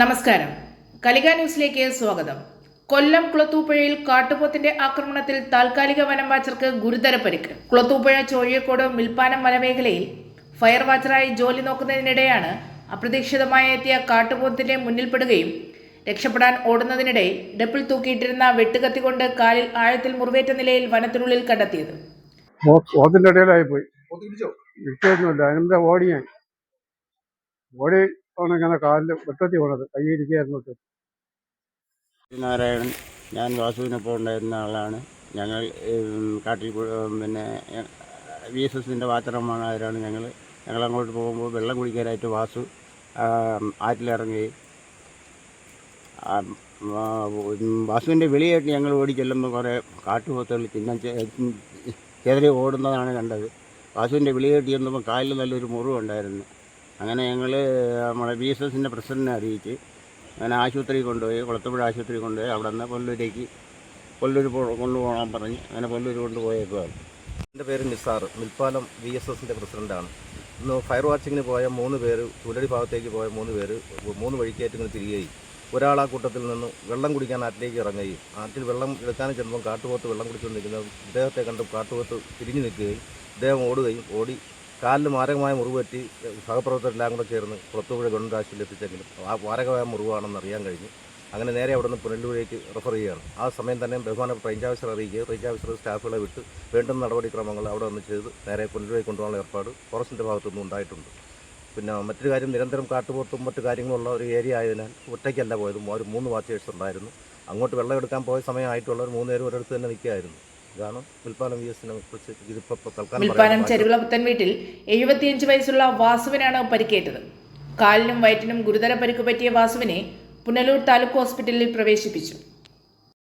നമസ്കാരം. കലിക ന്യൂസിലേക്ക് സ്വാഗതം. കൊല്ലം കുളത്തൂപ്പുഴയിൽ കാട്ടുപോത്തിന്റെ ആക്രമണത്തിൽ താൽക്കാലിക വനം വാച്ചർക്ക് ഗുരുതര പരിക്ക്. കുളത്തൂപ്പുഴ ചോഴിയക്കോട് മിൽപ്പാനം വനമേഖലയിൽ ഫയർ വാച്ചറായി ജോലി നോക്കുന്നതിനിടെയാണ് അപ്രതീക്ഷിതമായി എത്തിയ കാട്ടുപോത്തിന്റെ മുന്നിൽപ്പെടുകയും രക്ഷപ്പെടാൻ ഓടുന്നതിനിടെ ഡപ്പിൾ തൂക്കിയിട്ടിരുന്ന വെട്ടുകത്തി കൊണ്ട് കാലിൽ ആഴത്തിൽ മുറിവേറ്റ നിലയിൽ വനത്തിനുള്ളിൽ കണ്ടെത്തിയത്. ഓത്തിന്റെ ഇടയിലായി അങ്ങനെ കാലിൽ വെട്ടത്തി പോണത് കൈയിരിക്കായിരുന്നു നാരായണൻ ഞാൻ വാസുവിനൊപ്പം ഉണ്ടായിരുന്ന ആളാണ്. ഞങ്ങൾ കാട്ടിൽ പിന്നെ വി എസ് എസിന്റെ വാച്ചറന്മാരാണ് ഞങ്ങൾ ഞങ്ങൾ അങ്ങോട്ട് പോകുമ്പോൾ വെള്ളം കുടിക്കാനായിട്ട് വാസു ആറ്റിലിറങ്ങി. വാസുവിന്റെ വെളിയായിട്ട് ഞങ്ങൾ ഓടി ചെല്ലുമ്പോൾ കുറേ കാട്ടുപോത്തുകൾ ചിഹ്നം ചെതറി ഓടുന്നതാണ് കണ്ടത്. വാസുവിന്റെ വെളിയായിട്ട് ചെന്നപ്പോൾ കാലിൽ നല്ലൊരു മുറിവുണ്ടായിരുന്നു. അങ്ങനെ ഞങ്ങൾ നമ്മളെ ബി എസ് എസിന്റെ പ്രസിഡന്റിനെ അറിയിച്ച് അങ്ങനെ ആശുപത്രി കൊണ്ടുപോയി കുളത്തുപുഴ ആശുപത്രി കൊണ്ടുപോയി അവിടെ നിന്ന് കൊല്ലൂരേക്ക് കൊല്ലൂർ പോ- കൊണ്ടുപോകാൻ പറഞ്ഞ് അങ്ങനെ കൊല്ലൂർ കൊണ്ടുപോയേക്കുവാണ് എന്റെ പേര് നിസാർ മിൽപ്പാലം ബി എസ് എസിന്റെ പ്രസിഡന്റാണ് ഇന്ന് ഫയർ വാച്ചിങ്ങിന് പോയ മൂന്ന് പേര് ചുലടി ഭാഗത്തേക്ക് പോയ മൂന്ന് പേര് മൂന്ന് വഴിക്കേറ്റ് ഇങ്ങനെ തിരികെയും ഒരാൾ ആ കൂട്ടത്തിൽ നിന്ന് വെള്ളം കുടിക്കാൻ ആറ്റിലേക്ക് ഇറങ്ങുകയും ആറ്റിൽ വെള്ളം എടുക്കാൻ ചെന്നപ്പോൾ കാട്ടുപോത്ത് വെള്ളം കുടിച്ചുകൊണ്ടിരിക്കുന്നത് ഇദ്ദേഹത്തെ കണ്ട് കാട്ടുപോത്ത് തിരിഞ്ഞു നിൽക്കുകയും ഇദ്ദേഹം ഓടുകയും ഓടി കാലിൽ മാരകമായ മുറിവ് പറ്റി സഹപ്രവർത്തകരെല്ലാം കൂടെ ചേർന്ന് പുറത്തുപുഴ ഗവൺമെന്റ് ആശുപത്രിയിൽ എത്തിച്ചെങ്കിലും മാരകമായ മുറിവാണെന്ന് അറിയാൻ കഴിഞ്ഞു. അങ്ങനെ നേരെ അവിടെ നിന്ന് പുനലൂരേക്ക് റെഫർ ചെയ്യുകയാണ്. ആ സമയം തന്നെ ബഹുമാനപ്പെട്ട റേഞ്ച് ഓഫീസർ അറിയിക്കുക റേഞ്ച് ഓഫീസർ സ്റ്റാഫുകളെ വിട്ട് വേണ്ടുന്ന നടപടിക്രമങ്ങൾ അവിടെ വന്ന് ചെയ്ത് നേരെ പുനലൂരേക്ക് കൊണ്ടുപോകാനുള്ള ഏർപ്പാട് ഫോറസ്റ്റിന്റെ ഭാഗത്തുനിന്ന് ഉണ്ടായിട്ടുണ്ട്. പിന്നെ മറ്റൊരു കാര്യം നിരന്തരം കാട്ടുപോത്തും മറ്റു കാര്യങ്ങളുള്ള ഒരു ഏരിയ ആയതിനാൽ ഒറ്റയ്ക്കല്ല പോയത് ഒരു മൂന്ന് വാച്ചേഴ്സ് ഉണ്ടായിരുന്നു. അങ്ങോട്ട് വെള്ളം എടുക്കാൻ പോയ സമയമായിട്ടുള്ളവർ മൂന്ന് പേരും ഒരിടത്ത് തന്നെ നിൽക്കുകയായിരുന്നു. ഇതാണ് ചെരുവിളപുത്തൻ വി എസിനെ കുറിച്ച് ഇതിപ്പോൾ തൽക്കാലം മിൽപ്പാനം പറയാനുള്ളത്. ചെറുവിള പുത്തൻ വീട്ടിൽ എഴുപത്തിയഞ്ച് വയസ്സുള്ള വാസുവിനാണ് പരിക്കേറ്റത് കാലിനും വയറ്റിനും ഗുരുതര പരിക്ക് പറ്റിയ വാസുവിനെ പുനലൂർ താലൂക്ക് ഹോസ്പിറ്റലിൽ പ്രവേശിപ്പിച്ചു